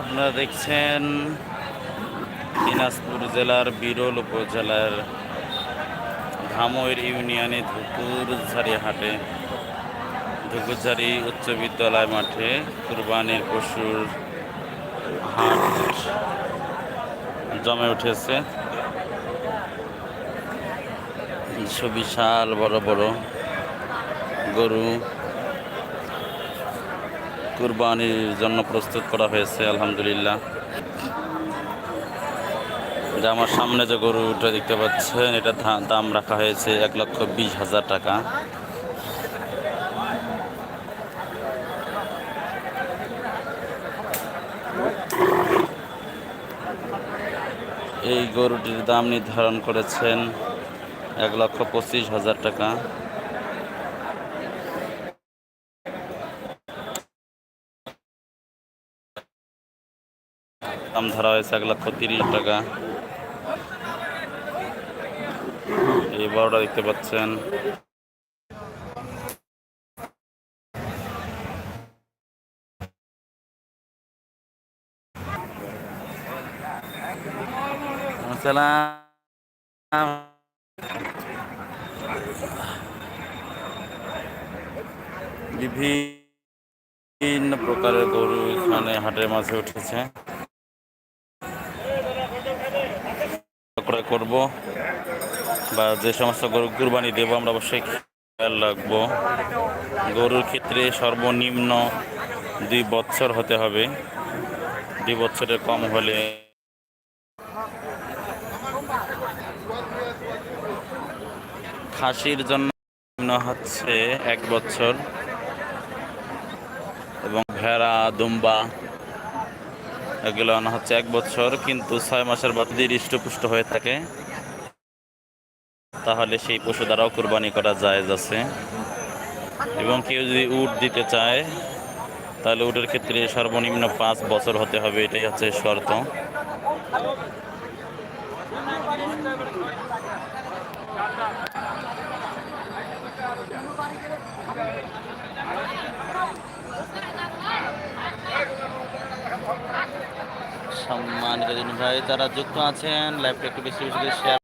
আপনারা দেখছেন দিনাজপুর জেলার বিরল উপজেলার ধামইর ইউনিয়নে ধুকুরঝাড়ি হাটে ধুকুরঝাড়ি উচ্চ বিদ্যালয় মাঠে কুরবানির পশুর হাট জমে উঠেছে। সুবিশাল বড় বড় গরু কুরবানির জন্য প্রস্তুত করা হয়েছে, আলহামদুলিল্লাহ। যে আমার সামনে যে গরুটা দেখতে পাচ্ছেন, এটা দাম রাখা হয়েছে এক লক্ষ বিশ হাজার টাকা। এই গরুটির দাম নির্ধারণ করেছেন এক লক্ষ পঁচিশ হাজার টাকা। দাম ধরা হয়েছে এক লক্ষ তিরিশ টাকা। এই বড়টা দেখতে পাচ্ছেন। বিভিন্ন প্রকারের গরু এখানে হাটের মাঝে উঠেছে। ক্রয় করব বা যে সমস্ত গরু কুরবানি দেবো, আমরা অবশ্যই খেয়াল রাখব। গরুর ক্ষেত্রে সর্বনিম্ন দুই বছর হতে হবে। দুই বছরের কম হলে খাসির জন্য হচ্ছে এক বছর এবং ভেড়া, দুম্বা এগুলো আনা হচ্ছে এক বছর, কিন্তু ছয় মাসের বাদ যদি হৃষ্টপুষ্ট হয়ে থাকে, তাহলে সেই পশু দ্বারাও কোরবানি করা যায় আছে। এবং কেউ যদি উট দিতে চায়, তাহলে উটের ক্ষেত্রে সর্বনিম্ন পাঁচ বছর হতে হবে, এটাই হচ্ছে শর্ত। সম্মানিত ভাই তারা যুক্ত আছেন লাইভটা একটু বেশি বেশি শেয়ার